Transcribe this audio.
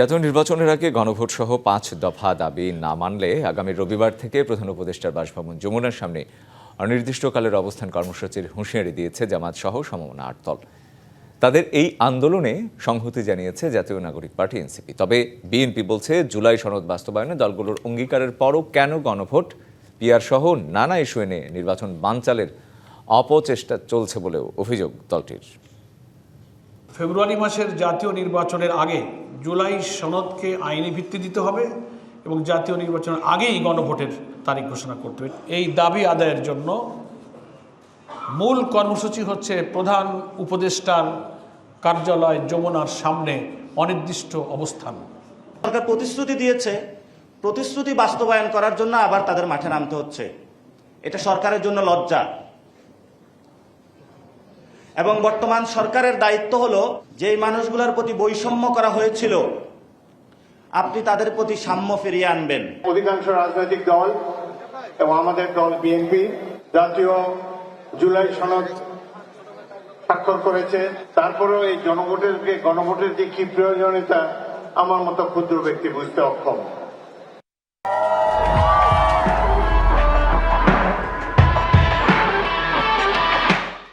জাতীয় নির্বাচনের আগে গণভোট সহ পাঁচ দফা দাবি না মানলে আগামী রবিবার থেকে প্রধান উপদেষ্টার বাসভবন যমুনার সামনে অনির্দিষ্টকালের অবস্থান কর্মসূচির হুঁশিয়ারি দিয়েছে জামাত সহ সমমনা আটদল তাদের এই আন্দোলনে সংহতি জানিয়েছে জাতীয় নাগরিক পার্টি এনসিপি। তবে বিএনপি বলছে, জুলাই সনদ বাস্তবায়নে দলগুলোর অঙ্গীকারের পরও কেন গণভোট? পিয়ার সহ নানা ইস্যু এনে নির্বাচন বানচালের অপচেষ্টা চলছে বলেও অভিযোগ দলটির। ফেব্রুয়ারি মাসের জাতীয় নির্বাচনের আগে জুলাই সনদকে আইনি ভিত্তি দিতে হবে এবং জাতীয় নির্বাচনের আগেই গণভোটের তারিখ ঘোষণা করতে হবে। এই দাবি আদায়ের জন্য মূল কর্মসূচি হচ্ছে প্রধান উপদেষ্টার কার্যালয় যমুনার সামনে অনির্দিষ্ট অবস্থান। সরকার প্রতিশ্রুতি দিয়েছে, প্রতিশ্রুতি বাস্তবায়ন করার জন্য আবার তাদের মাঠে নামতে হচ্ছে। এটা সরকারের জন্য লজ্জা। এবং বর্তমান সরকারের দায়িত্ব হলো যেই মানুষগুলোর প্রতি বৈষম্য করা হয়েছিল, আপনি তাদের প্রতি সাম্য ফিরিয়ে আনবেন। অধিকাংশ রাজনৈতিক দল এবং আমাদের দল বিএনপি জাতীয় জুলাই সনদ স্বাক্ষর করেছে। তারপরেও এই জনভোটের গণভোটের যে কি প্রয়োজনীয়তা, আমার মতো ক্ষুদ্র ব্যক্তি বুঝতে অক্ষম।